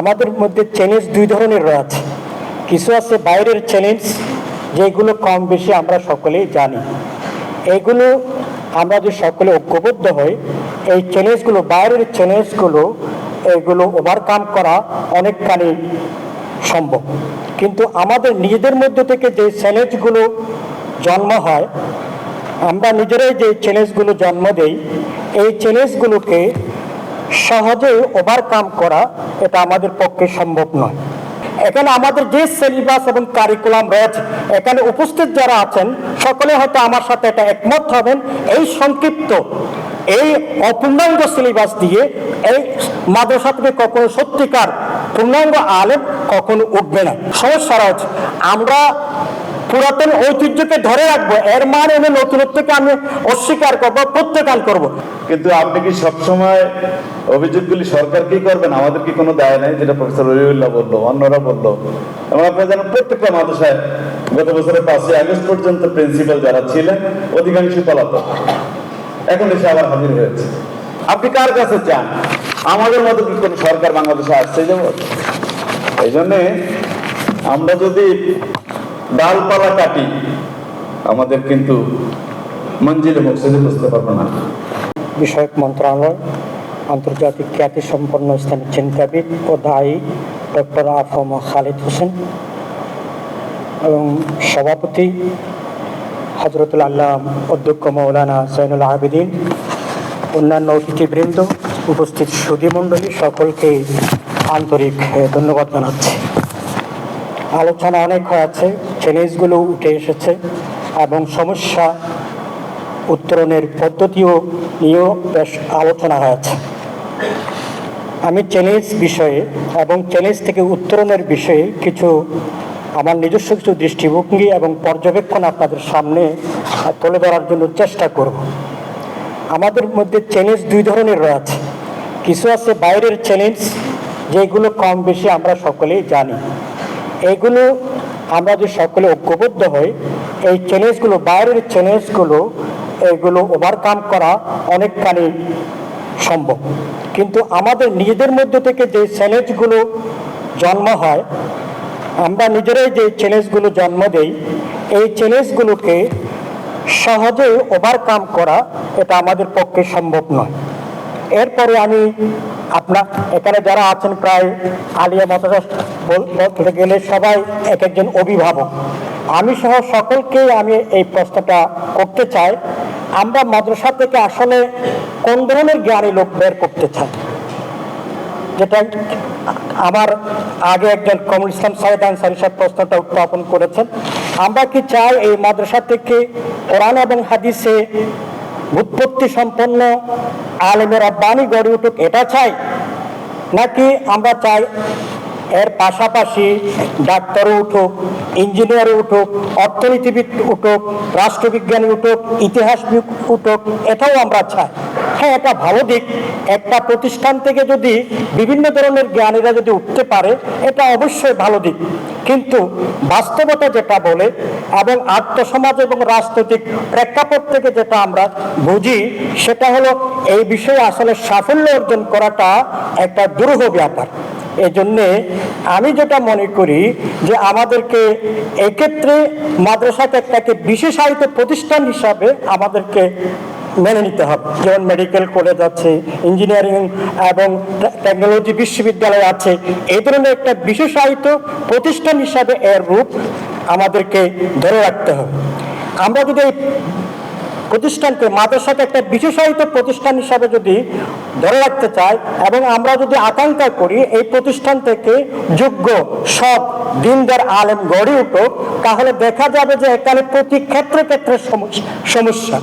আমাদের মধ্যে চ্যালেঞ্জ দুই ধরনের রয়েছে। কিছু আছে বাইরের চ্যালেঞ্জ যেগুলো কম বেশি আমরা সকলেই জানি। এগুলো আমরা যদি সকলে ঐক্যবদ্ধ হই, এই চ্যালেঞ্জগুলো বাইরের চ্যালেঞ্জগুলো এগুলো ওভারকাম করা অনেকখানি সম্ভব। কিন্তু আমাদের নিজেদের মধ্যে থেকে যে চ্যালেঞ্জগুলো জন্ম হয়, আমরা নিজেরাই যে চ্যালেঞ্জগুলো জন্ম দেই, এই চ্যালেঞ্জগুলোকে সহজে ওভারকাম করা এটা আমাদের পক্ষে সম্ভব নয়। এখানে আমাদের যে সিলেবাস এবং কারিকুলাম রয়েছে, এখানে উপস্থিত যারা আছেন, সকলে হয়তো আমার সাথে এটা একমত হবেন, এই সংক্ষিপ্ত, এই অপূর্ণাঙ্গ সিলেবাস দিয়ে এই মাদ্রাসা থেকে কখনো সত্যিকার পূর্ণাঙ্গ আলেম কখনো উঠবে না। সমস্যা রয়েছে, আমরা পুরাতন ঐতিহ্যকে ধরে রাখব, এর মানে আমি নতুনত্বকে আমি অস্বীকার করব, প্রত্যাখ্যান করব। কিন্তু আপনি কি সবসময় অভিযোগগুলি সরকার কি করবেন? আমাদের কি কোনো দায় নাই? যেটা প্রফেসর রবিউল্লাহ বলল, অন্যরা বলল। এবং আপনারা জানেন, প্রত্যেকটা মাদ্রাসায় গত বছরের পাঁচই আগস্ট পর্যন্ত প্রিন্সিপাল যারা ছিলেন অধিকাংশ পলাতক। এখন এসে আবার হাজির হয়েছে। আপনি কার কাছে চান? আমাদের মতো কি কোনো সরকার বাংলাদেশে আসছে যেমন এই জন্যে আমরা যদি ডালপালা কাটি, আমাদের কিন্তু মঞ্জিলে মকসদে বুঝতে পারব না। বিষয়ক মন্ত্রণালয়, আন্তর্জাতিক খ্যাতি সম্পন্ন ইসলামিক চিন্তাবিদ ও দায়ী ডক্টর আফম খালিদ হোসেন এবং সভাপতি হজরতুল আল্লাহ অধ্যক্ষ মৌলানা জৈনুল আবেদিন, অন্যান্য অতিথিবৃন্দ, উপস্থিত সুধীমণ্ডলী সকলকে আন্তরিক ধন্যবাদ জানাচ্ছি। আলোচনা অনেক হয়েছে চ্যালেঞ্জগুলো উঠে এসেছে এবং সমস্যা উত্তরণের পদ্ধতিও নিয়েও বেশ আলোচনা হয়েছে। আমি চ্যালেঞ্জ বিষয়ে এবং চ্যালেঞ্জ থেকে উত্তরণের বিষয়ে কিছু আমার নিজস্ব কিছু দৃষ্টিভঙ্গি এবং পর্যবেক্ষণ আপনাদের সামনে তুলে ধরার জন্য চেষ্টা করব। আমাদের মধ্যে চ্যালেঞ্জ দুই ধরনের রয়েছে। কিছু আছে বাইরের চ্যালেঞ্জ যেগুলো কম বেশি আমরা সকলেই জানি। এইগুলো আমরা যে সকলে ঐক্যবদ্ধ হই, এই চ্যালেঞ্জগুলো বাইরের চ্যালেঞ্জগুলো এগুলো ওভারকাম করা অনেকখানি সম্ভব। কিন্তু আমাদের নিজেদের মধ্যে থেকে যে চ্যালেঞ্জগুলো জন্ম হয়, আমরা নিজেরাই যে চ্যালেঞ্জগুলো জন্ম দেই, এই চ্যালেঞ্জগুলোকে সহজে ওভারকাম করা এটা আমাদের পক্ষে সম্ভব নয়। এরপরে আমি আপনার এখানে যারা আছেন প্রায় আলিয়া বলতে গেলে সবাই এক একজন অভিভাবক। আমি সহ সকলকে আমি এই প্রশ্নটা করতে চাই, আমরা মাদ্রাসা থেকে আসলে কোন ধরনের জ্ঞানী লোক বের করতে চাই? যেটা আমার আগে একজন কমল ইসলাম সাহেদ আনসারি সাহেব প্রশ্নটা উত্থাপন করেছেন। আমরা কি চাই এই মাদ্রাসা থেকে কোরআন এবং হাদিসে উৎপত্তি সম্পন্ন আলেমের আব্বানি গড়ে উঠুক এটা চাই? নাকি আমরা চাই এর পাশাপাশি ডাক্তারও উঠুক ইঞ্জিনিয়ার উঠুক, অর্থনীতিবিদ উঠুক, রাষ্ট্রবিজ্ঞানী উঠুক ইতিহাসবিদ উঠুক, এটাও আমরা চাই। হ্যাঁ এটা ভালো দিক। একটা প্রতিষ্ঠান থেকে যদি বিভিন্ন ধরনের জ্ঞানীরা যদি উঠতে পারে, এটা অবশ্যই ভালো দিক। কিন্তু বাস্তবতা যেটা বলে এবং আত্মসমাজ এবং রাজনৈতিক প্রেক্ষাপট থেকে যেটা আমরা বুঝি, সেটা হলো এই বিষয়ে আসলে সাফল্য অর্জন করাটা একটা দুরূহ ব্যাপার। এজন্যে আমি যেটা মনে করি যে আমাদেরকে এক্ষেত্রে মাদ্রাসাকে একটাকে বিশেষায়িত প্রতিষ্ঠান হিসাবে আমাদেরকে মেনে নিতে হবে। যেমন মেডিকেল কলেজ আছে ইঞ্জিনিয়ারিং এবং টেকনোলজি বিশ্ববিদ্যালয় আছে, এই ধরনের একটা বিশেষায়িত প্রতিষ্ঠান হিসাবে এর রূপ আমাদেরকে ধরে রাখতে হবে। আমরা যদি প্রতিষ্ঠানকে মাদ্রাসাকে একটা বিশেষায়িত প্রতিষ্ঠান হিসাবে যদি ধরে রাখতে চাই এবং আমরা যদি আকাঙ্ক্ষা করি এই প্রতিষ্ঠান থেকে যোগ্য সব দিনদার আলেম গড়ে উঠুক, তাহলে দেখা যাবে যে এখানে প্রতি ক্ষেত্রে ক্ষেত্রে সমস্যা- সমস্যা।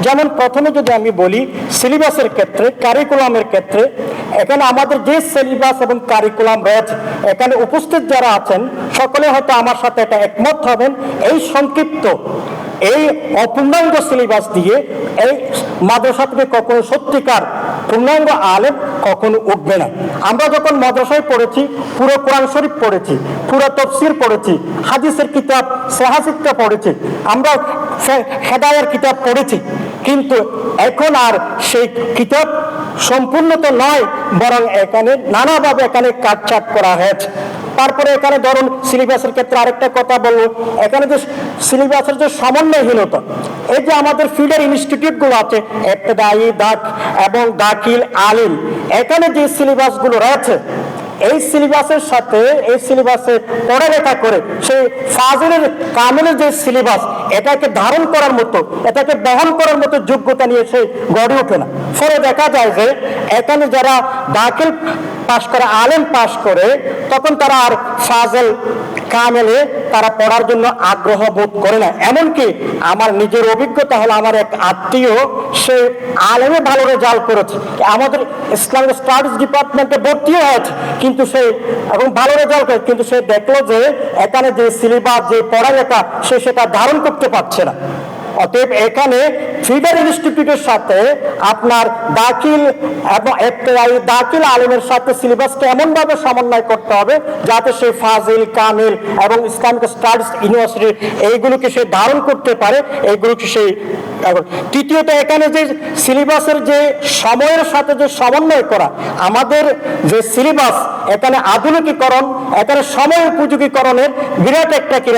যেমন প্রথমে যদি আমি বলি, সিলেবাসের ক্ষেত্রে কারিকুলামের ক্ষেত্রে, এখানে আমাদের যে সিলেবাস এবং কারিকুলাম রয়েছে, এখানে উপস্থিত যারা আছেন, সকলে হয়তো আমার সাথে এটা একমত হবেন। এই সংক্ষিপ্ত এই অপূর্ণাঙ্গ সিলেবাস দিয়ে এই মাদ্রাসা থেকে কখনো সত্যিকার পূর্ণাঙ্গ আলেম কখনো উঠবে না। আমরা যখন মাদ্রাসায় পড়েছি, পুরো কোরআন শরীফ পড়েছি, পুরো তফসির পড়েছি, হাদিসের কিতাব সাহাসিকটা পড়েছি, আমরা হেদায়ার কিতাব পড়েছি। কিন্তু এখন আর সেই কিতাব সম্পূর্ণ তো নয়, বরং এখানে নানাভাবে এখানে কাটছাট করা হয়েছে। তারপরে এখানে ধরুন সিলেবাসের ক্ষেত্রে আরেকটা কথা বলব। এখানে যে সিলেবাসের যে সমন্বয়হীনতা, এই যে আমাদের ফিডার ইনস্টিটিউটগুলো আছে এফতেদায়ী দাক এবং দাখিল, আলিম, এখানে যে সিলেবাসগুলো রয়েছে, এই সিলেবাসের সাথে, এই সিলেবাসে পড়ালেখা করে, সেই ফাজিলের, কামিলের যে সিলেবাস এটাকে ধারণ করার মতো, এটাকে বহন করার মতো যোগ্যতা নিয়ে সে গড়ে ওঠে না। ফলে দেখা যায় যে এখানে যারা দাখিল পাশ করে, আলেম পাশ করে, তখন তারা আর ফাজেল কামেলে তারা পড়ার জন্য আগ্রহ বোধ করে না। এমনকি আমার নিজের অভিজ্ঞতা হলো, আমার এক আত্মীয়, সে আলেমে ভালো রেজাল্ট করেছে। আমাদের ইসলামিক স্টাডিজ ডিপার্টমেন্টে ভর্তিও হয়েছে, কিন্তু সে এবং ভালো রেজাল্ট করে কিন্তু সে দেখল যে এখানে যে সিলেবাস যে পড়ালেখা, সে সেটা ধারণ করতে পারছে না। অতএব এখানে ফিডার ইনস্টিটিউটের সাথে আপনার দাখিল এবং এফটিআই দাখিল আলিমের সাথে সিলেবাসকে এমনভাবে সমন্বয় করতে হবে যাতে সে ফাজিল, কামিল এবং ইসলামিক স্টাডিজ ইউনিভার্সিটি এইগুলোকে সে ধারণ করতে পারে, এইগুলোকে সে এবং তৃতীয়ত এখানে যে সিলেবাসের যে সময়ের সাথে যে সমন্বয় করা, আমাদের যে সিলেবাস, এখানে আধুনিকীকরণ, এখানে সময় উপযোগীকরণের বিরাট একটা কি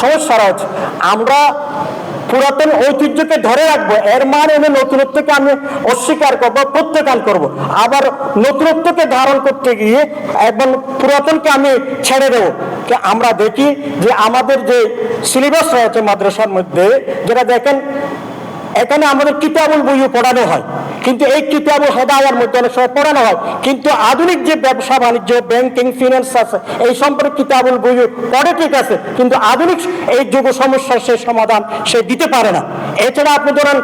সমস্যা রয়েছে। আমরা পুরাতন ঐতিহ্যকে ধরে রাখব, এর মানে এনে নতুনত্বকে আমি অস্বীকার করব, প্রত্যাখ্যান করব। আবার নতুনত্বকে ধারণ করতে গিয়ে এবং পুরাতনকে আমি ছেড়ে দেবো। আমরা দেখি যে আমাদের যে সিলেবাস রয়েছে মাদ্রাসার মধ্যে, যেটা দেখেন, এখানে আমাদের কিতাবুল বইও পড়ানো হয়। কিন্তু এই কিতাবুল হেদায়ার মধ্যে অনেক সময় পড়ানো হয়। কিন্তু আধুনিক যে ব্যবসা, বাণিজ্য ব্যাংকিং ফিনান্স আছে, এই সম্পর্কে কিতাবুল বইও পড়ে ঠিক আছে, কিন্তু আধুনিক এই যুগ সমস্যার সে সমাধান সে দিতে পারে না। এছাড়া আপনি ধরেন,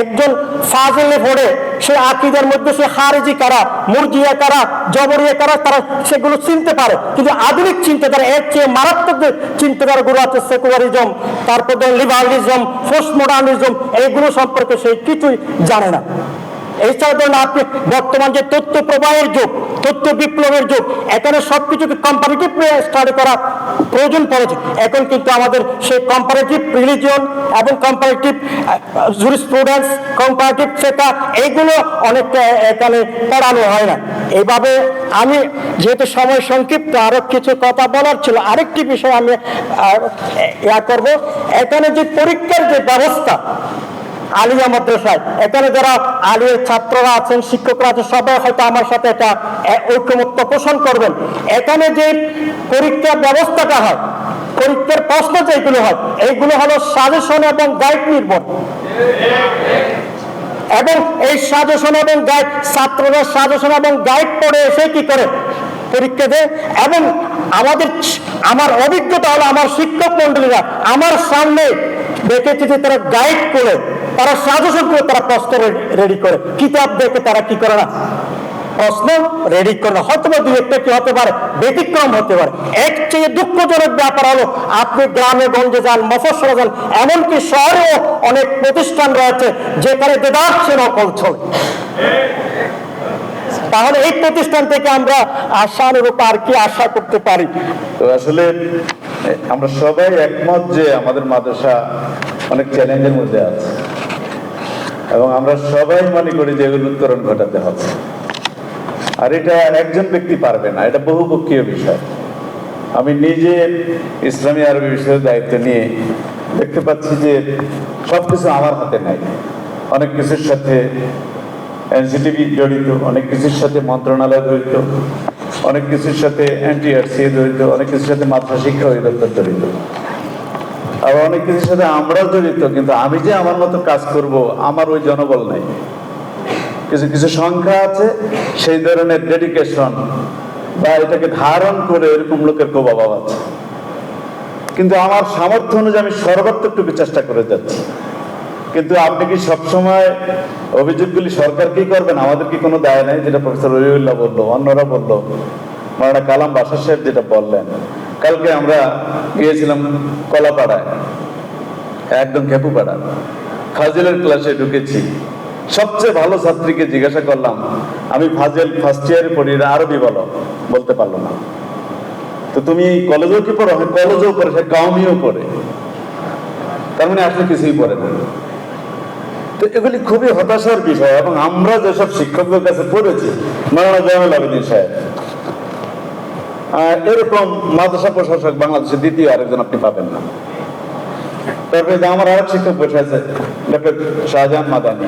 একজন ফাজলে পড়ে, সে আকিদের মধ্যে সে হারেজি কারা, মুরজিয়া কারা, জবরিয়া কারা, তারা সেগুলো চিনতে পারে। কিন্তু আধুনিক চিন্তাধারা, এর চেয়ে মারাত্মক চিন্তাধারাগুলো আছে সেকুলারিজম তারপর লিবারালিজম পোস্ট মডার্নিজম এইগুলো সম্পর্কে সে কিছুই জানে না। এছাড়া ধরুন আপনি বর্তমান যে তথ্য প্রবাহের যুগ, তথ্য বিপ্লবের যুগ, এখানে সবকিছুকে কম্পারেটিভ স্টাডি করা প্রয়োজন পড়েছে। এখন কিন্তু আমাদের সেই কম্পারেটিভ রিলিজিয়ন এবং কম্পারেটিভ জুরিস্প্রুডেন্স কম্পারেটিভ শেখা এইগুলো অনেকটা এখানে পড়ানো হয় না। এইভাবে আমি যেহেতু সময় সংক্ষিপ্ত, আরও কিছু কথা বলার ছিল, আরেকটি বিষয় আমি ইয়া করব। এখানে যে পরীক্ষার যে ব্যবস্থা আলিয়া মাদ্রাসায়। এখানে যারা আলিয়ার ছাত্ররা আছেন, শিক্ষকরা আছেন, সবাই হয়তো আমার সাথে এটা ঐক্যমত্য পোষণ করবেন। এখানে যে পরীক্ষার ব্যবস্থাটা হয়, পরীক্ষার প্রশ্ন যেগুলো হয়, এইগুলো হলো সাজেশন এবং গাইড নির্ভর। এবং এই সাজেশন এবং গাইড, ছাত্ররা সাজেশন এবং গাইড পড়ে এসে কি করে পরীক্ষা দেয়? এবং আমাদের, আমার অভিজ্ঞতা হলো, আমার শিক্ষক মন্ডলীরা, আমার সামনে দেখেছি যে তারা গাইড করে, তারা সাজেশন করে তারা প্রশ্ন রেডি করে। কিতাব দেখে তারা কি করে না? প্রশ্ন রেডি করে না। হয়তো বা দুই একটা কি হতে পারে, ব্যতিক্রম হতে পারে। এক চেয়ে দুঃখজনক ব্যাপার হলো, আপনি গ্রামে, গঞ্জে যান মফসলে যান, এমনকি শহরেও অনেক প্রতিষ্ঠান রয়েছে যেখানে দেদাচ্ছে নকল চলে। তাহলে এই প্রতিষ্ঠান থেকে আমরা আশানুরূপ আর কি আশা করতে পারি? তো আসলে আমরা সবাই একমত যে আমাদের মাদ্রাসা অনেক চ্যালেঞ্জের মধ্যে আছে। এবং আমরা সবাই মনে করি যে এগুলো উত্তরণ ঘটাতে হবে। আর এটা একজন ব্যক্তি পারবে না, এটা বহুপক্ষীয় বিষয়। আমি নিজে ইসলামী আরবি বিষয়ের দায়িত্ব নিয়ে দেখতে পাচ্ছি যে সবকিছু আমার হাতে নাই। অনেক কিছুর সাথে এনসিটিভি জড়িত, অনেক কিছুর সাথে মন্ত্রণালয় জড়িত। অনেক কিছুর সাথে এনটিআরসি জড়িত, অনেক কিছুর সাথে মাদ্রাসা শিক্ষা অধিদপ্তর জড়িত। আবার অনেক কিছুর সাথে আমরাও জড়িত, কিন্তু আমি যে আমার মতো কাজ করব, আমার ওই জনবল নেই। কিছু কিছু সংখ্যা আছে, সেই ধরনের ডেডিকেশন বা এটাকে ধারণ করে এরকম লোকের খুব অভাব আছে। কিন্তু আমার সামর্থ্য অনুযায়ী আমি সর্বাত্মকটুকু চেষ্টা করে যাচ্ছি। কিন্তু আপনি কি সবসময় অভিযোগগুলি সরকারকেই করবেন? আমাদের কি কোনো দায় নাই? যেটা প্রফেসর রবিউল্লাহ বলল, অন্যরা বলল, মারানা কালাম বাসার সাহেব যেটা বললেন। কালকে আমরা গিয়েছিলাম কলাপাড়ায়, একদম খেপুপাড়া। ফাজিলের ক্লাসে ঢুকেছি। সবচেয়ে ভালো ছাত্রীকে জিজ্ঞাসা করলাম, আমি ফাজেল ফার্স্ট ইয়ারে পড়ি আরবি বলো। বলতে পারল না। তো তুমি কলেজেও কি পড়ো? হ্যাঁ কলেজেও পড়ে, সে কাউমিও পড়ে। তার মানে আসলে কিছুই পড়ে না। তো এগুলি খুবই হতাশার বিষয় এবং আমরা যেসব শিক্ষকদের কাছে পড়েছি মারানা জামাল আবেদিন সাহেব এরকম মাদ্রাসা প্রশাসক বাংলাদেশের দ্বিতীয় আরেকজন আপনি পাবেন না। তারপরে আমার আরেক শিক্ষক ডক্টর শাহজাহান মাদানি।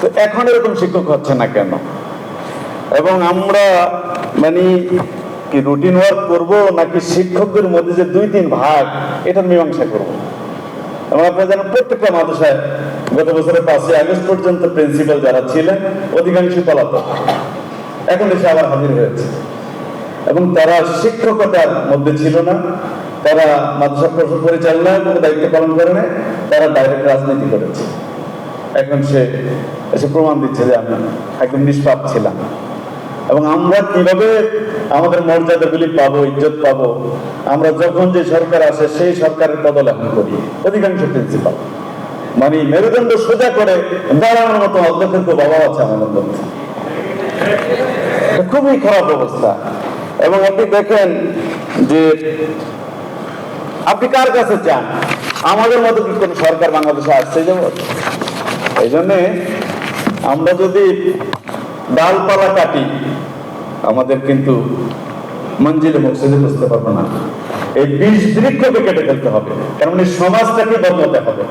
তো এখন এরকম শিক্ষক হচ্ছে না কেন? এবং আমরা মানে কি রুটিন ওয়ার্ক করব নাকি শিক্ষকদের মধ্যে যে দুই তিন ভাগ, এটার মীমাংসা করব? এবং আপনারা জানেন প্রত্যেকটা মাদ্রাসায় গত বছরের পাঁচই আগস্ট পর্যন্ত প্রিন্সিপাল যারা ছিলেন, অধিকাংশ পলাতক। এখন এসে আবার হাজির হয়েছে। এবং তারা শিক্ষকতার মধ্যে ছিল না, তারা মাদ্রাসা প্রশাসন পরিচালনায় কোনো দায়িত্ব পালন করে না তারা ডাইরেক্ট রাজনীতি করেছে। এখন সে এসে প্রমাণ দিচ্ছে যে আমি একদম নিষ্পাপ ছিলাম। এবং আমরা কীভাবে আমাদের মর্যাদাগুলি পাবো, ইজ্জত পাবো, আমরা যখন যে সরকার আসে, সেই সরকারের বদল এখন করি। অধিকাংশ প্রিন্সিপাল। মানে মেরুদণ্ড সোজা করে দাঁড়ানোর মতো অধ্যক্ষ বাবা আছে আমাদের মধ্যে। খুবই খারাপ অবস্থা। এবং আপনি দেখেন যে আপনি কার কাছে চান? আমাদের মতো কি কোনো সরকার বাংলাদেশে আসছে যাব এই জন্যে আমরা যদি ডালপালা কাটি, আমাদের কিন্তু মঞ্জিলে মকসিদে বুঝতে পারব না। এই বিষ বৃক্ষকে কেটে ফেলতে হবে। কারণ এই সমাজটাকে বদলাতে হবে।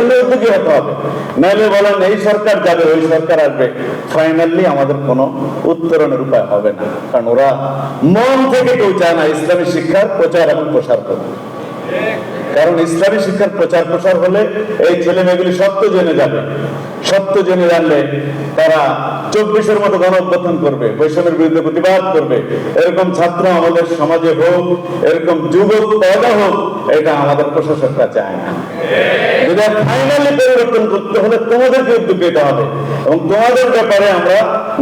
জন্য উদ্যোগী হতে হবে? নাহলে বলেন, এই সরকার যাবে, ওই সরকার আসবে। ফাইনালি আমাদের কোনো উত্তরণের উপায় হবে না। কারণ ওরা মন থেকে কেউ চায় না ইসলামী শিক্ষার প্রচার এবং প্রসার করবে কারণ ইসলামী শিক্ষার প্রচার প্রসার হলে এই ছেলে মেয়েগুলি সত্য জেনে যাবে। সত্য জেনে জানলে তারা চব্বিশের মতো গণ অভ্যর্থন করবে, বৈষম্যের বিরুদ্ধে প্রতিবাদ করবে। এরকম ছাত্র আমাদের সমাজে হোক, এরকম যুবক পয়দা হোক, এটা আমাদের প্রশাসকরা চায় না। যদি ফাইনালি পরিবর্তন করতে হলে তোমাদেরকে উদ্যোগ নিতে হবে। এবং তোমাদের ব্যাপারে আমরা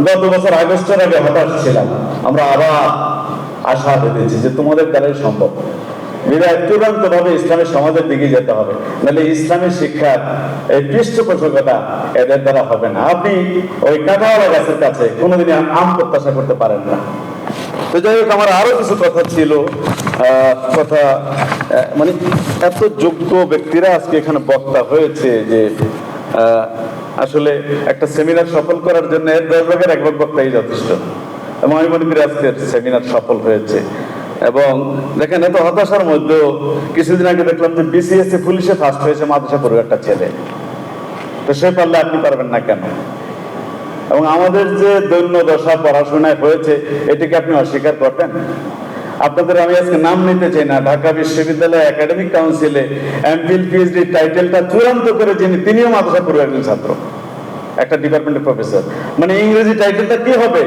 গত বছর আগস্টের আগে হতাশ ছিলাম। আমরা আবার আশা বেঁধেছি যে তোমাদের দ্বারাই সম্ভব। বিধায় চূড়ান্ত ভাবে ইসলামের সমাজের দিকে যেতে হবে। নাহলে ইসলামের শিক্ষার এই পৃষ্ঠপোষকতা এদের দ্বারা হবে না। আপনি ওই কাঁঠাওয়ালা গাছের কাছে কোনোদিনই আম- প্রত্যাশা করতে পারেন না। তো যাই হোক, আমার আরও কিছু কথা ছিল। কথা মানে এত যোগ্য ব্যক্তিরা আজকে এখানে বক্তা হয়েছে যে আসলে একটা সেমিনার সফল করার জন্য এর দশ ভাগের এক ভাগ বক্তাই যথেষ্ট। এবং আমি মনে করি আজকের সেমিনার সফল হয়েছে। এবং দেখেন, এত হতাশার মধ্যেও কিছুদিন আগে দেখলাম যে বিসিএসসি পুলিশে ফার্স্ট হয়েছে মাদ্রাসা পড়ুয়া একটা ছেলে। তো সে পারলে আপনি পারবেন না কেন? এবং আমাদের যে দৈন্য দশা পড়াশোনায় হয়েছে এটিকে আপনি অস্বীকার করবেন আপনাদের আমি আজকে নাম নিতে চাই না, ঢাকা বিশ্ববিদ্যালয় একাডেমিক কাউন্সিলে এমফিল পিএইচডি টাইটেলটা চূড়ান্ত করে যিনি, তিনিও মাদ্রাসা পড়ুয়া একজন ছাত্র। একটা ডিপার্টমেন্টের প্রফেসর মানে ইংরেজি টাইটেলটা কি হবে?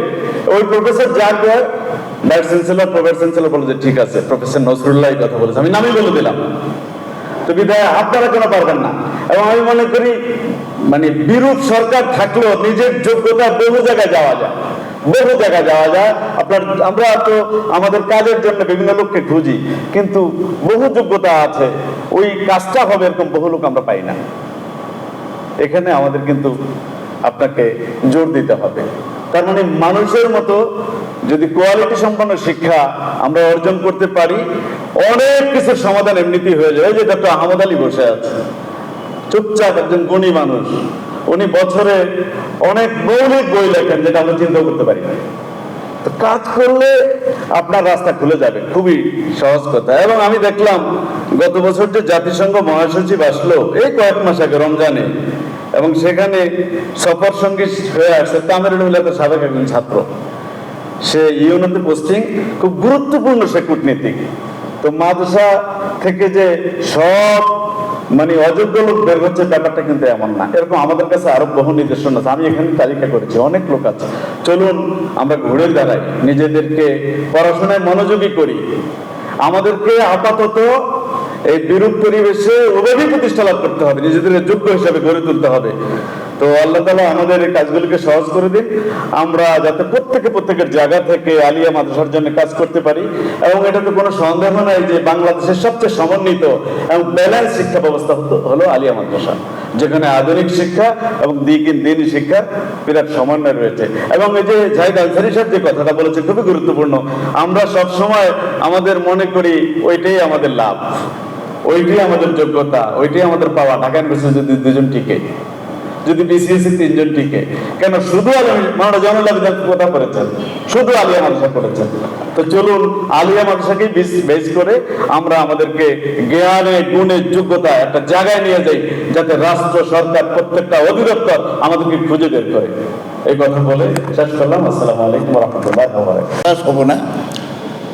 ওই প্রফেসর যা ভাইস চ্যান্সেলর চ্যান্সেলর বলে যে, ঠিক আছে প্রফেসর নজরুল্লাহ কথা বলেছে। আমি নামই বলে দিলাম। তো বিধায় আপনারা কেন পারবেন না। এবং আমি মনে করি মানে বিরূপ সরকার থাকলেও নিজের যোগ্যতা বহু জায়গায় যাওয়া যায়। বহু জায়গায় যাওয়া যায়। আপনার, আমরা তো আমাদের কাজের জন্য বিভিন্ন লোককে খুঁজি, কিন্তু বহু যোগ্যতা আছে। ওই কাজটা হবে এরকম বহু লোক আমরা পাই না। এখানে আমাদের কিন্তু আপনাকে জোর দিতে হবে। তার মানে মানুষের মতো যদি কোয়ালিটি সম্পন্ন শিক্ষা আমরা অর্জন করতে পারি, অনেক কিছুর সমাধান এমনিতেই হয়ে যায়। যে ডক্টর আহমদ আলী বসে আছে চুপচাপ একজন গুণী মানুষ, উনি বছরে অনেক মৌলিক বই লেখেন যেটা আমরা চিন্তা করতে পারি না। তো কাজ করলে আপনার রাস্তা খুলে যাবে, খুবই সহজ কথা। এবং আমি দেখলাম, গত বছর যে জাতিসংঘ মহাসচিব আসলো, এই কয়েক মাস আগে রমজানে এবং সেখানে সফর সঙ্গী হয়ে আসছে তামিরুল মিলাতের সাবেক একজন ছাত্র। সে ইউনোতে পোস্টিং, খুব গুরুত্বপূর্ণ সে কূটনীতিক তো মাদ্রাসা থেকে যে সব মানে অযোগ্য লোক বের হচ্ছে, ব্যাপারটা কিন্তু এমন না। এরকম আমাদের কাছে আরও বহু নিদর্শন আছে। আমি এখানে তালিকা করেছি, অনেক লোক আছে। চলুন, আমরা ঘুরে দাঁড়াই। নিজেদেরকে পড়াশোনায় মনোযোগী করি। আমাদেরকে আপাতত এই বিরূপ পরিবেশে ওভাবেই প্রতিষ্ঠা লাভ করতে হবে, নিজেদের যোগ্য হিসাবে গড়ে তুলতে হবে। তো আল্লাহ তালা আমাদের এই কাজগুলিকে সহজ করে দিন আমরা যাতে প্রত্যেকে প্রত্যেকের জায়গা থেকে আলিয়া মাদ্রাসার জন্য কাজ করতে পারি এবং এটাতে কোনো সন্দেহ নাই যে বাংলাদেশের সবচেয়ে সমন্বিত এবং ব্যালেন্স শিক্ষা ব্যবস্থা হলো আলিয়া মাদ্রাসা, যেখানে আধুনিক শিক্ষা এবং দিকিন দিনী শিক্ষা বিরাট সমন্বয় রয়েছে। এবং এই যে জাহিদ আনসারি সাহেব যে কথাটা বলেছে খুবই গুরুত্বপূর্ণ। আমরা সব সময় আমাদের মনে করি, ওইটাই আমাদের লাভ। ওইটাই আমাদের যোগ্যতা, ওইটাই আমাদের পাওয়া। ঢাকা ইউনিভার্সিটি যদি দুজন টিকে, যদি বিসিএসসি তিনজন টিকে। কেন? শুধু আলিয়া মাননীয় জনলা বিধান কথা করেছেন। শুধু আলিয়া মাদ্রাসা করেছেন। তো চলুন আলিয়া মাদ্রাসাকে বেস করে আমরা আমাদেরকে জ্ঞানে, গুণে যোগ্যতা একটা জায়গায় নিয়ে যাই, যাতে রাষ্ট্র, সরকার, প্রত্যেকটা অধিদপ্তর আমাদেরকে খুঁজে বের করে। এই কথা বলে শেষ করলাম। আসসালামু আলাইকুম রহমতুল্লাহ প্রকাশ হব না।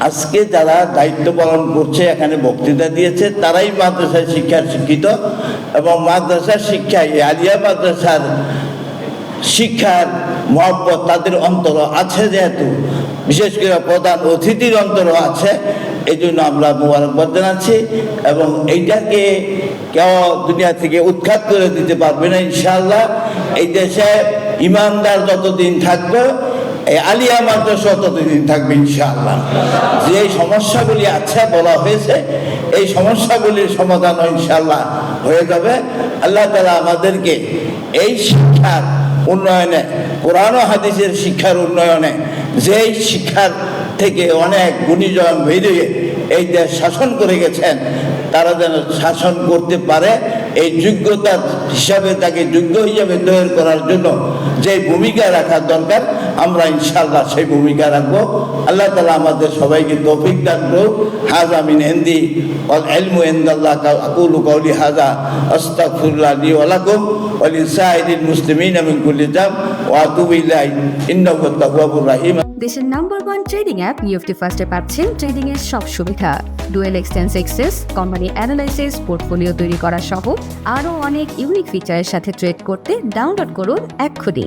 আজকে যারা দায়িত্ব পালন করছে, এখানে বক্তৃতা দিয়েছে, তারাই মাদ্রাসার শিক্ষার শিক্ষিত এবং মাদ্রাসার শিক্ষায় আলিয়া মাদ্রাসার শিক্ষার মহব্বত তাদের অন্তর আছে যেহেতু। বিশেষ করে প্রধান অতিথির অন্তর আছে এই জন্য আমরা মোবারকবাদ জানাচ্ছি এবং এইটাকে কেউ দুনিয়া থেকে উৎখাত করে দিতে পারবে না ইনশাল্লাহ এই দেশে ইমানদার যতদিন থাকবে এই আলিয়া মাদ্রাসা ততদিন থাকবে ইনশাআল্লাহ। যে এই সমস্যাগুলি আছে বলা হয়েছে, এই সমস্যাগুলির সমাধান ইনশাআল্লাহ হয়ে যাবে। আল্লাহ তালা আমাদেরকে এই শিক্ষার উন্নয়নে, কোরআন হাদিসের শিক্ষার উন্নয়নে যেই শিক্ষার থেকে অনেক গুণীজন বেরিয়ে এই দেশ শাসন করে গেছেন, তারা যেন শাসন করতে পারে, এই যোগ্যতার হিসাবে তাকে যোগ্য হিসাবে তৈরি করার জন্য যে ভূমিকা রাখার দরকার আমরা ইনশাআল্লাহ সেই ভূমিকা রাখব। আল্লাহ তালা আমাদের সবাইকে তৌফিক দান করুক। হাজা মিন হিন্দি ওয়াল ইলমু ইনদাল্লাহ আকুলু কওলি হাজা আস্তাগফিরুল্লাহ লি ওয়া লাকুম ওয়া লিসাইরিল মুসলিমিন মিন কুল্লি জাম ওয়া আতুবু ইন্নাহু তাওয়াবুর রাহিম। দেশের number one trading app UFT ফার্স্টে পাচ্ছেন ট্রেডিং এর সব সুবিধা। ডুয়েল এক্সটেন্স এক্সেস, কোম্পানি অ্যানালাইসিস, পোর্টফোলিও তৈরি করা সহ আরও অনেক ইউনিক ফিচারের সাথে ট্রেড করতে ডাউনলোড করুন এক্ষুনি।